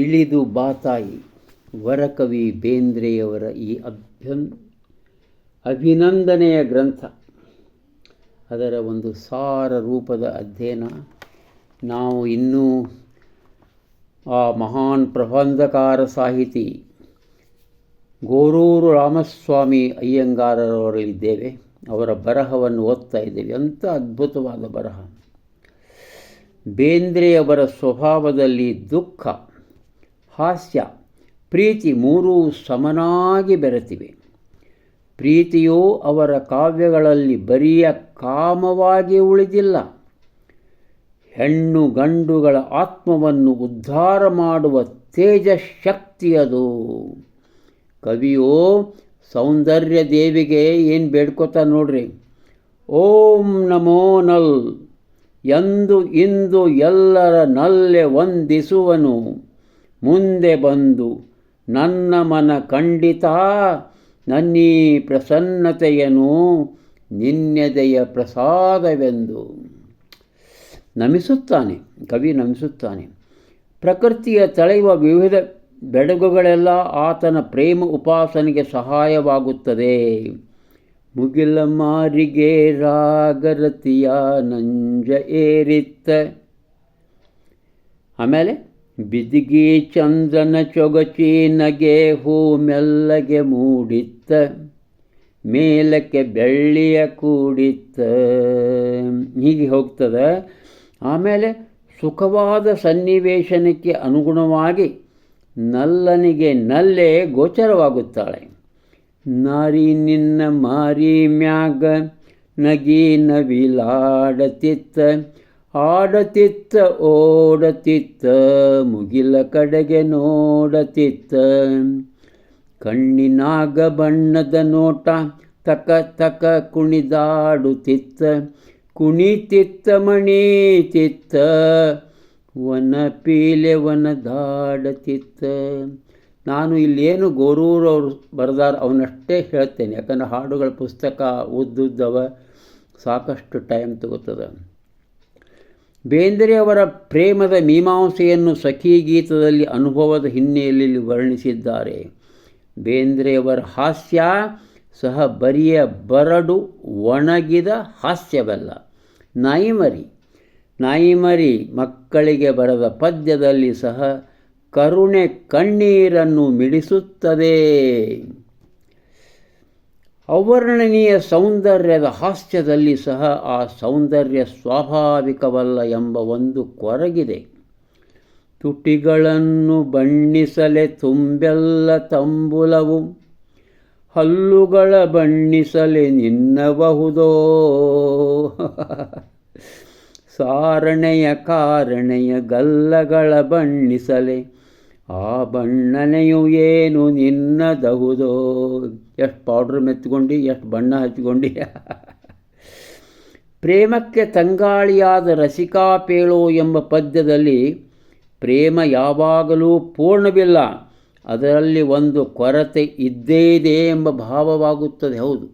ಇಳಿದು ಬಾತಾಯಿ ವರಕವಿ ಬೇಂದ್ರೆಯವರ ಈ ಅಭ್ಯನ್, ಅಭಿನಂದನೆಯ ಗ್ರಂಥ. ಅದರ ಒಂದು ಸಾರ ರೂಪದ ಅಧ್ಯಯನ ನಾವು ಇನ್ನೂ ಆ ಮಹಾನ್ ಪ್ರಬಂಧಕಾರ ಸಾಹಿತಿ ಗೋರೂರು ರಾಮಸ್ವಾಮಿ ಅಯ್ಯಂಗಾರರವರಲ್ಲಿದ್ದೇವೆ. ಅವರ ಬರಹವನ್ನು ಓದ್ತಾ ಇದ್ದೇವೆ. ಅಂಥ ಅದ್ಭುತವಾದ ಬರಹ. ಬೇಂದ್ರೆಯವರ ಸ್ವಭಾವದಲ್ಲಿ ದುಃಖ. ಹಾಸ್ಯ. ಪ್ರೀತಿ ಮೂರೂ ಸಮನಾಗಿ ಬೆರೆತಿವೆ. ಪ್ರೀತಿಯು ಅವರ ಕಾವ್ಯಗಳಲ್ಲಿ ಬರಿಯ ಕಾಮವಾಗಿ ಉಳಿದಿಲ್ಲ. ಹೆಣ್ಣು ಗಂಡುಗಳ ಆತ್ಮವನ್ನು ಉದ್ಧಾರ ಮಾಡುವ ತೇಜಶಕ್ತಿಯದು. ಕವಿಯು, ಸೌಂದರ್ಯ ದೇವಿಗೆ ಏನು ಬೇಡ್ಕೋತಾ ನೋಡ್ರಿ. ಓಂ ನಮೋ ನಲ್. ಎಂದು ಇಂದು ಎಲ್ಲರ ನಲ್ಲೆ ವಂದಿಸುವನು. ಮುಂದೆ ಬಂದು ನನ್ನ ಮನ ಖಂಡಿತ ನನ್ನೀ ಪ್ರಸನ್ನತೆಯನು ನಿನ್ನೆದೆಯ ಪ್ರಸಾದವೆಂದು ನಮಿಸುತ್ತಾನೆ. ಕವಿ ನಮಿಸುತ್ತಾನೆ. ಪ್ರಕೃತಿಯ ತಳೆಯುವ ವಿವಿಧ ಬೆಡಗುಗಳೆಲ್ಲ ಆತನ ಪ್ರೇಮ ಉಪಾಸನೆಗೆ ಸಹಾಯವಾಗುತ್ತದೆ. ಮುಗಿಲ ಮಾರಿಗೆ ರಾಗರತಿಯ ನಂಜ ಏರಿತ್ತ. ಆಮೇಲೆ ಬಿದಿಗಿ ಚಂದನ ಚೊಗಚಿ ನಗೆ ಹೂ ಮೆಲ್ಲಗೆ ಮೂಡಿತ್ತ, ಮೇಲಕ್ಕೆ ಬೆಳ್ಳಿಯ ಕೂಡಿತ್ತ. ಹೀಗೆ ಹೋಗ್ತದ. ಆಮೇಲೆ ಸುಖವಾದ ಸನ್ನಿವೇಶನಕ್ಕೆ ಅನುಗುಣವಾಗಿ ನಲ್ಲನಿಗೆ ನಲ್ಲೆ ಗೋಚರವಾಗುತ್ತಾಳೆ. ನಾರಿ ನಿನ್ನ ಮಾರಿ ಮ್ಯಾಗ ನಗಿ ನವಿಲಾಡತಿತ್ತ ಆಡತಿತ್ತ, ಓಡತಿತ್ತ, ಮುಗಿಲ ಕಡೆಗೆ ನೋಡತಿತ್ತ. ಕಣ್ಣಿನಾಗ ಬಣ್ಣದ ನೋಟ, ತಕ ತಕ ಕುಣಿದಾಡುತ್ತಿತ್ತ ಕುಣಿತಿತ್ತ, ಮಣಿತಿತ್ತ, ವನ ಪೀಲೆ ವನದಾಡತಿತ್ತ. ನಾನು ಇಲ್ಲೇನು ಗೋರೂರವ್ರು ಬರೆದಾರ, ಅವನಷ್ಟೇ ಹೇಳ್ತೇನೆ. ಯಾಕಂದರೆ ಹಾಡುಗಳ ಪುಸ್ತಕ ಉದ್ದುದ್ದವ ಸಾಕಷ್ಟು ಟೈಮ್ ತಗೋತದ. ಬೇಂದ್ರೆಯವರ ಪ್ರೇಮದ ಮೀಮಾಂಸೆಯನ್ನು ಸಖಿ ಗೀತದಲ್ಲಿ ಅನುಭವದ ಹಿನ್ನೆಲೆಯಲ್ಲಿ ವರ್ಣಿಸಿದ್ದಾರೆ. ಬೇಂದ್ರೆಯವರ ಹಾಸ್ಯ ಸಹ ಬರಿಯ ಬರಡು ಒಣಗಿದ ಹಾಸ್ಯವಲ್ಲ. ನಾಯಿಮರಿ. ನಾಯಿಮರಿ ಮಕ್ಕಳಿಗೆ ಬರೆದ ಪದ್ಯದಲ್ಲಿ ಸಹ ಕರುಣೆ ಕಣ್ಣೀರನ್ನು ಮಿಡಿಸುತ್ತದೆ. ಅವರ್ಣನೀಯ ಸೌಂದರ್ಯದ ಹಾಸ್ಯದಲ್ಲಿ ಸಹ ಆ ಸೌಂದರ್ಯ ಸ್ವಾಭಾವಿಕವಲ್ಲ ಎಂಬ ಒಂದು ಕೊರಗಿದೆ. ತುಟಿಗಳನ್ನು ಬಣ್ಣಿಸಲೆ ತುಂಬೆಲ್ಲ ತಂಬುಲವು, ಹಲ್ಲುಗಳ ಬಣ್ಣಿಸಲೆ ನಿನ್ನಬಹುದೋ? ಸಾರಣೆಯ ಕಾರಣೆಯ ಗಲ್ಲಗಳ ಬಣ್ಣಿಸಲೆ ಆ ಬಣ್ಣನೆಯು ಏನು ನಿನ್ನದಹುದೋ ಎಷ್ಟು ಪೌಡ್ರ್ ಮೆತ್ಕೊಂಡು ಎಷ್ಟು ಬಣ್ಣ ಹಚ್ಕೊಂಡು ಪ್ರೇಮಕ್ಕೆ ತಂಗಾಳಿಯಾದ ರಸಿಕಾ ಪೇಳೋ ಎಂಬ ಪದ್ಯದಲ್ಲಿ ಪ್ರೇಮ ಯಾವಾಗಲೂ ಪೂರ್ಣವಿಲ್ಲ. ಅದರಲ್ಲಿ ಒಂದು ಕೊರತೆ ಇದ್ದೇ ಇದೆ ಎಂಬ ಭಾವವಾಗುತ್ತದೆ. ಹೌದು.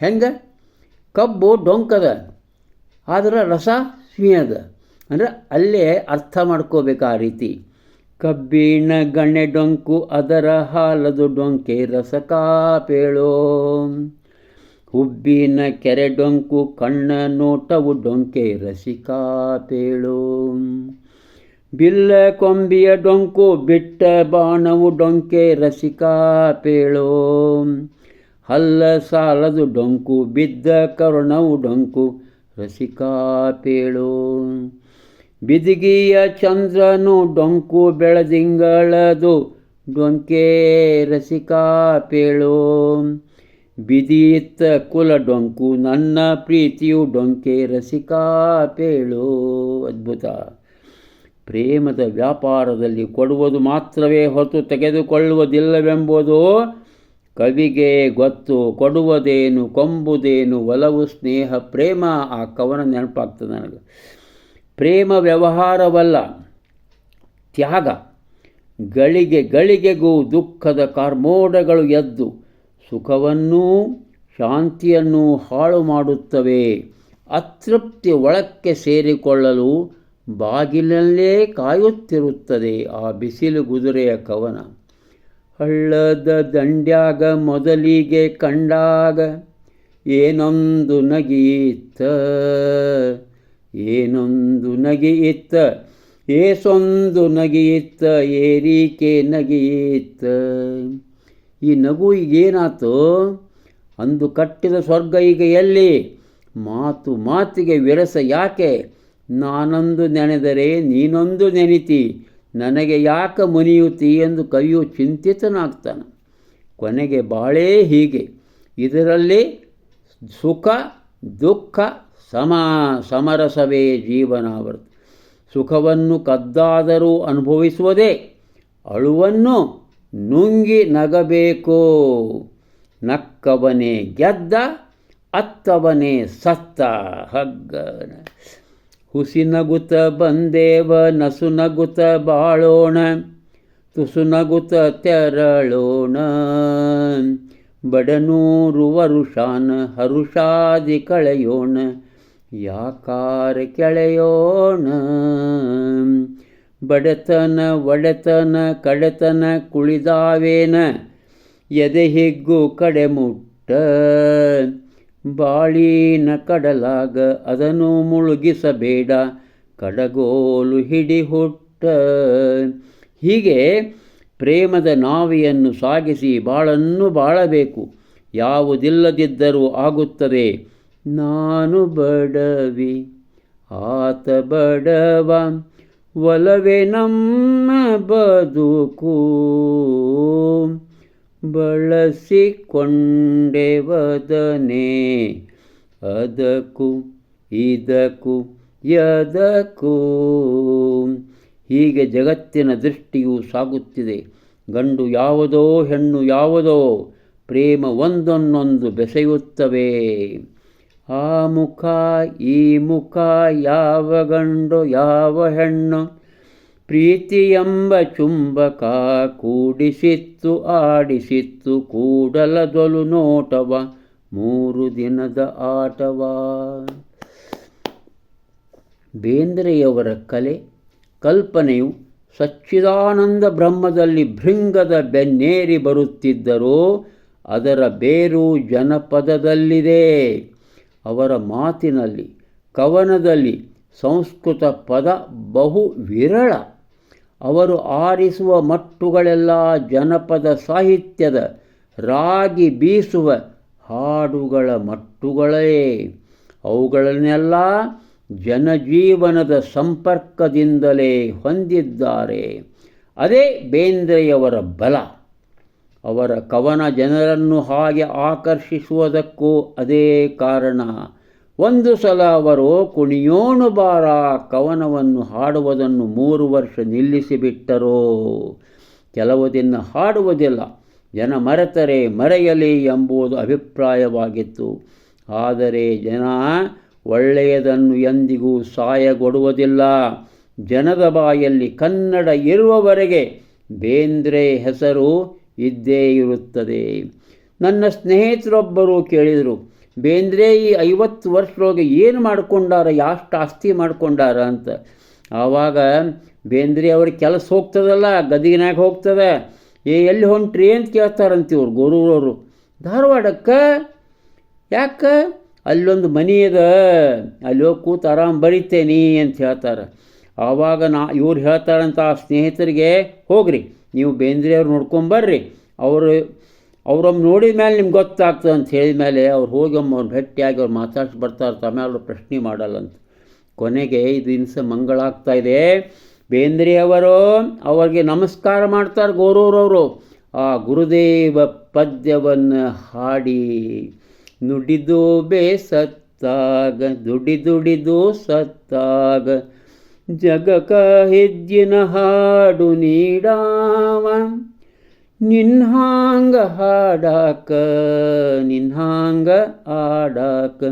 ಹೆಂಗೆ? ಕಬ್ಬು ಡೊಂಕದ, ಆದರೆ ರಸ ಸ್ವೀಯದ ಅಂದರೆ ಅಲ್ಲೇ ಅರ್ಥ ಮಾಡ್ಕೋಬೇಕು ಆ ರೀತಿ. ಕಬ್ಬಿಣ ಗಣೆ ಡೊಂಕು ಅದರ ಹಾಲದು ಡೊಂಕೆ ರಸಕಾಪೇಳೋ ಹುಬ್ಬಿನ ಕೆರೆ ಡೊಂಕು ಕಣ್ಣ ನೋಟವು ಡೊಂಕೆ ರಸಿಕಾಪೇಳೋ ಬಿಲ್ಲ ಕೊಂಬಿಯ ಡೊಂಕು ಬಿಟ್ಟ ಬಾಣವು ಡೊಂಕೆ ರಸಿಕಾಪೇಳೋ ಹಲ್ಲ ಸಾಲದು ಡೊಂಕು ಬಿದ್ದ ಕರುಣವು ಡೊಂಕು ರಸಿಕಾಪೇಳೋ ಬಿದಿಗಿಯ ಚಂದ್ರನು ಡೊಂಕು ಬೆಳದಿಂಗಳದು, ಡೊಂಕೆ ರಸಿಕಾ ಪೇಳೋ. ಬಿದಿಯಿತ್ತ ಕುಲ ಡೊಂಕು, ನನ್ನ ಪ್ರೀತಿಯು ಡೊಂಕೆ ರಸಿಕಾ ಪೇಳು. ಅದ್ಭುತ. ಪ್ರೇಮದ ವ್ಯಾಪಾರದಲ್ಲಿ ಕೊಡುವುದು ಮಾತ್ರವೇ ಹೊರತು ತೆಗೆದುಕೊಳ್ಳುವುದಿಲ್ಲವೆಂಬುದು ಕವಿಗೆ ಗೊತ್ತು. ಕೊಡುವುದೇನು, ಕೊಂಬುದೇನು, ಒಲವು, ಸ್ನೇಹ, ಪ್ರೇಮ, ಆ ಕವನ ನೆನಪಾಗ್ತದೆ ನನಗೆ. ಪ್ರೇಮ ವ್ಯವಹಾರವಲ್ಲ. ತ್ಯಾಗ. ಗಳಿಗೆ ಗಳಿಗೆಗೂ ದುಃಖದ ಕಾರ್ಮೋಡಗಳು ಎದ್ದು ಸುಖವನ್ನೂ ಶಾಂತಿಯನ್ನೂ ಹಾಳು ಮಾಡುತ್ತವೆ. ಅತೃಪ್ತಿ ಒಳಕ್ಕೆ ಸೇರಿಕೊಳ್ಳಲು ಬಾಗಿಲಲ್ಲೇ ಕಾಯುತ್ತಿರುತ್ತದೆ ಆ ಬಿಸಿಲು ಗುದುರೆಯ ಕವನ. ಹಳ್ಳದ ದಂಡ್ಯಾಗ ಮೊದಲಿಗೆ ಕಂಡಾಗ ಏನೊಂದು ನಗಿಯಿತ್ತ ಏನೊಂದು ನಗೆಯಿತ್ತ, ಏಸೊಂದು ನಗೆಯಿತ್ತ, ಏರಿಕೆ ನಗೆಯಿತ್ತ. ಈ ನಗು ಈಗೇನಾತು? ಅಂದು ಕಟ್ಟಿದ ಸ್ವರ್ಗ ಈಗ ಎಲ್ಲಿ? ಮಾತು ಮಾತಿಗೆ ವಿರಸ ಯಾಕೆ? ನಾನೊಂದು ನೆನೆದರೆ ನೀನೊಂದು ನೆನಿತಿ, ನನಗೆ ಯಾಕೆ ಮುನಿಯುತಿ ಎಂದು ಕವಿಯು ಚಿಂತಿತನಾಗ್ತಾನೆ. ಕೊನೆಗೆ ಬಾಳೇ ಹೀಗೆ. ಇದರಲ್ಲಿ ಸುಖ, ದುಃಖ ಸಮ ಸಮರಸವೇ ಜೀವನಾವರ್ತ ಸುಖವನ್ನು ಕದ್ದಾದರೂ ಅನುಭವಿಸುವುದೇ, ಅಳುವನ್ನು ನುಂಗಿ ನಗಬೇಕು. ನಕ್ಕವನೇ ಗೆದ್ದ, ಅತ್ತವನೇ ಸತ್ತ ಹಗ್ಗ. ಹುಸಿನಗುತ ಬಂದೇವ, ನಸು ನಸುನಗುತ ಬಾಳೋಣ ತುಸುನಗುತ ತೆರಳೋಣ. ಬಡನೂರು ವರುಷಾನ ಹರುಷಾದಿ ಕಳೆಯೋಣ ಯಾಕಾರ ಕೆಳೆಯೋಣ. ಬಡತನ ಒಡೆತನ ಕಡೆತನ ಕುಳಿದಾವೇನ. ಎದೆ ಹಿಗ್ಗು ಕಡೆ ಮುಟ್ಟ. ಬಾಳಿನ ಕಡಲಾಗ ಅದನ್ನು ಮುಳುಗಿಸಬೇಡ. ಕಡಗೋಲು ಹಿಡಿ ಹುಟ್ಟ ಹೀಗೆ ಪ್ರೇಮದ ನಾವಿಯನ್ನು ಸಾಗಿಸಿ ಬಾಳನ್ನು ಬಾಳಬೇಕು. ಯಾವುದಿಲ್ಲದಿದ್ದರೂ ಆಗುತ್ತದೆ. ನಾನು ಬಡವಿ, ಆತ ಬಡವ, ಒಲವೇ ನಮ್ಮ ಬದುಕು. ಬಳಸಿಕೊಂಡೆವದನೆ ಅದಕ್ಕೂ ಇದಕ್ಕೂ ಯದಕ್ಕೂ. ಹೀಗೆ ಜಗತ್ತಿನ ದೃಷ್ಟಿಯು ಸಾಗುತ್ತಿದೆ. ಗಂಡು ಯಾವುದೋ, ಹೆಣ್ಣು ಯಾವುದೋ, ಪ್ರೇಮ ಒಂದೊಂದೊಂದು ಬೆಸೆಯುತ್ತವೆ. ಆ ಮುಖ, ಈ ಮುಖ ಯಾವ ಗಂಡು, ಯಾವ ಹೆಣ್ಣು? ಪ್ರೀತಿ ಎಂಬ ಚುಂಬಕ ಕೂಡಿಸಿತ್ತು, ಆಡಿಸಿತ್ತು ಕೂಡಲದೊಲು ನೋಟವ, ಮೂರು ದಿನದ ಆಟವ. ಬೇಂದ್ರೆಯವರ ಕಲೆ, ಕಲ್ಪನೆಯು ಸಚ್ಚಿದಾನಂದ ಬ್ರಹ್ಮದಲ್ಲಿ ಭೃಂಗದ ಬೆನ್ನೇರಿ ಬರುತ್ತಿದ್ದರೂ ಅದರ ಬೇರು ಜನಪದದಲ್ಲಿದೆ. ಅವರ ಮಾತಿನಲ್ಲಿ, ಕವನದಲ್ಲಿ ಸಂಸ್ಕೃತ ಪದ ಬಹು ವಿರಳ. ಅವರು ಆರಿಸುವ ಮಟ್ಟುಗಳೆಲ್ಲ ಜನಪದ ಸಾಹಿತ್ಯದ ರಾಗಿ ಬೀಸುವ ಹಾಡುಗಳ ಮಟ್ಟುಗಳೇ. ಅವುಗಳನ್ನೆಲ್ಲ ಜನಜೀವನದ ಸಂಪರ್ಕದಿಂದಲೇ ಹೊಂದಿದ್ದಾರೆ. ಅದೇ ಬೇಂದ್ರೆಯವರ ಬಲ. ಅವರ ಕವನ ಜನರನ್ನು ಹಾಗೆ ಆಕರ್ಷಿಸುವುದಕ್ಕೂ ಅದೇ ಕಾರಣ. ಒಂದು ಸಲ ಅವರು, ಕುಣಿಯೋಣು ಬಾರ, ಕವನವನ್ನು ಹಾಡುವುದನ್ನು ಮೂರು ವರ್ಷ ನಿಲ್ಲಿಸಿಬಿಟ್ಟರು? ಕೆಲವು ದಿನ ಹಾಡುವುದಿಲ್ಲ. ಜನ ಮರೆತರೆ ಮರೆಯಲಿ ಎಂಬುದು ಅಭಿಪ್ರಾಯವಾಗಿತ್ತು. ಆದರೆ ಜನ ಒಳ್ಳೆಯದನ್ನು ಎಂದಿಗೂ ಸಾಯಗೊಡುವುದಿಲ್ಲ. ಜನದ ಬಾಯಲ್ಲಿ ಕನ್ನಡ ಇರುವವರೆಗೆ ಬೇಂದ್ರೆ ಹೆಸರು ಇದ್ದೇ ಇರುತ್ತದೆ. ನನ್ನ ಸ್ನೇಹಿತರೊಬ್ಬರು ಕೇಳಿದರು, ಬೇಂದ್ರೆ, ಈ ಐವತ್ತು ವರ್ಷದೊಳಗೆ ಏನು ಮಾಡ್ಕೊಂಡಾರ ಎಷ್ಟು ಆಸ್ತಿ ಮಾಡ್ಕೊಂಡಾರ? ಅಂತ. ಆವಾಗ, ಬೇಂದ್ರೆ, ಅವ್ರಿಗೆ ಕೆಲಸ ಹೋಗ್ತದಲ್ಲ ಗದಿಗಿನಾಗ ಹೋಗ್ತದೆ. ಏ, ಎಲ್ಲಿ ಹೊಂಟ್ರಿ? ಅಂತ ಕೇಳ್ತಾರಂತ ಇವ್ರು ಗೋರೂರವರು. ಧಾರವಾಡಕ್ಕೆ? ಯಾಕೆ? ಅಲ್ಲೊಂದು ಮನಿ ಅದ, ಅಲ್ಲಿ ಹೋಗಿ ಕೂತು ಆರಾಮ್ ಬರೀತೇನಿ ಅಂತ ಹೇಳ್ತಾರೆ. ಆವಾಗ ನಾ, ಇವ್ರು ಹೇಳ್ತಾರಂತ ಆ ಸ್ನೇಹಿತರಿಗೆ, ಹೋಗ್ರಿ ನೀವು ಬೇಂದ್ರೆಯವ್ರು ನೋಡ್ಕೊಂಬರ್ರಿ ಅವರು ಅವ್ರೊಮ್ಮೆ ನೋಡಿದ ಮೇಲೆ ನಿಮ್ಗೆ ಗೊತ್ತಾಗ್ತದೆ ಅಂತ ಹೇಳಿದ ಮೇಲೆ ಅವ್ರು ಹೋಗಿ ಒಮ್ಮೆ ಅವ್ರು ಭೇಟಿಯಾಗಿ ಅವ್ರು ಮಾತಾಡ್ಸಿ ಬರ್ತಾರೆ, ತಮ್ಮ ಅವರು ಪ್ರಶ್ನೆ ಮಾಡಲ್ಲ ಅಂತ. ಕೊನೆಗೆ ಇದು ದಿನಸ ಮಂಗಳಾಗ್ತಾ ಇದೆ. ಬೇಂದ್ರೆಯವರು ಅವರಿಗೆ ನಮಸ್ಕಾರ ಮಾಡ್ತಾರೆ ಗೋರೂರವರು. ಆ ಗುರುದೇವ ಪದ್ಯವನ್ನು ಹಾಡಿ, ನುಡಿದು ಬೇಸತ್ತಾಗ, ದುಡಿ ದುಡಿದು ಸತ್ತಾಗ ಜಗಕ ಹೆಜ್ಜಿನ ಹಾಡು ನೀಡಾವ. ನಿನ್ಹಾಂಗ ಹಾಡಾಕ, ನಿನ್ಹಾಂಗ ಆಡಾಕ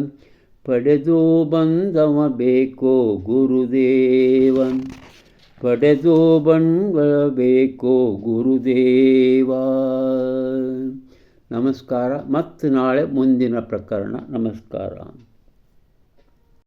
ಪಡೆದು ಬಂದವ ಬೇಕೋ ಗುರುದೇವನ್ ಪಡೆದು ಬಂದಬೇಕೋ ಗುರುದೇವ. ನಮಸ್ಕಾರ. ಮತ್ತು ನಾಳೆ ಮುಂದಿನ ಪ್ರಕರಣ. ನಮಸ್ಕಾರ.